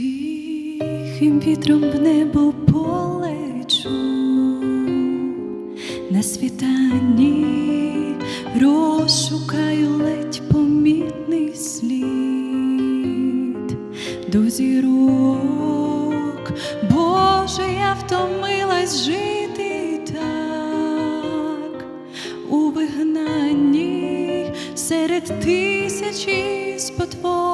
тихим вітром в небо полечу, на світанні розшукаю ледь помітний слід. До зірок. Боже, я втомилась жити так. У вигнанні серед тисячі спотворених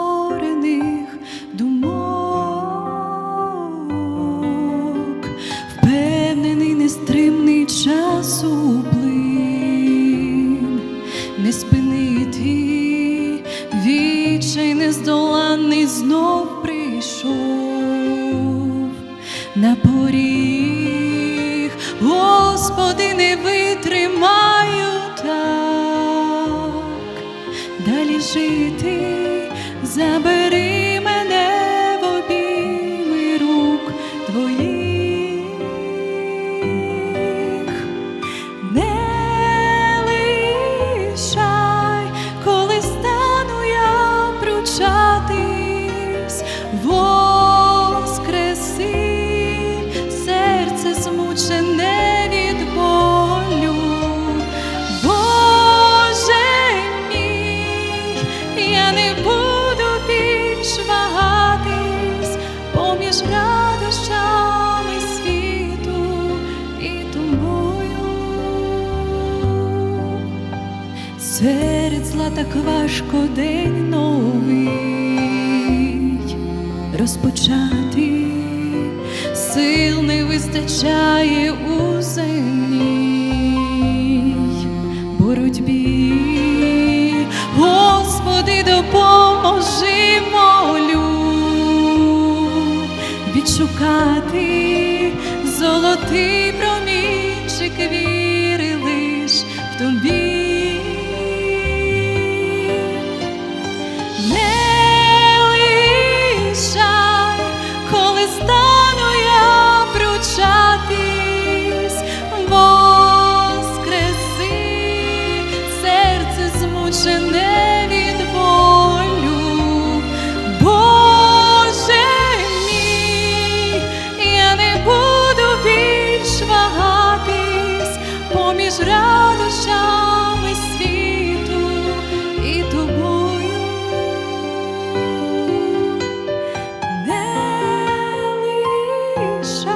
нездоланний знов прийшов на поріг, Господи, не витримаю так, далі жити, забери Серед зла так важко день новий розпочати, сил не вистачає у земній боротьбі. Господи, допоможи молю відшукати золотий промінчик віри серце змучене від болю. Боже мій, я не буду більш вагатись поміж радощами світу і тобою. Не лишай,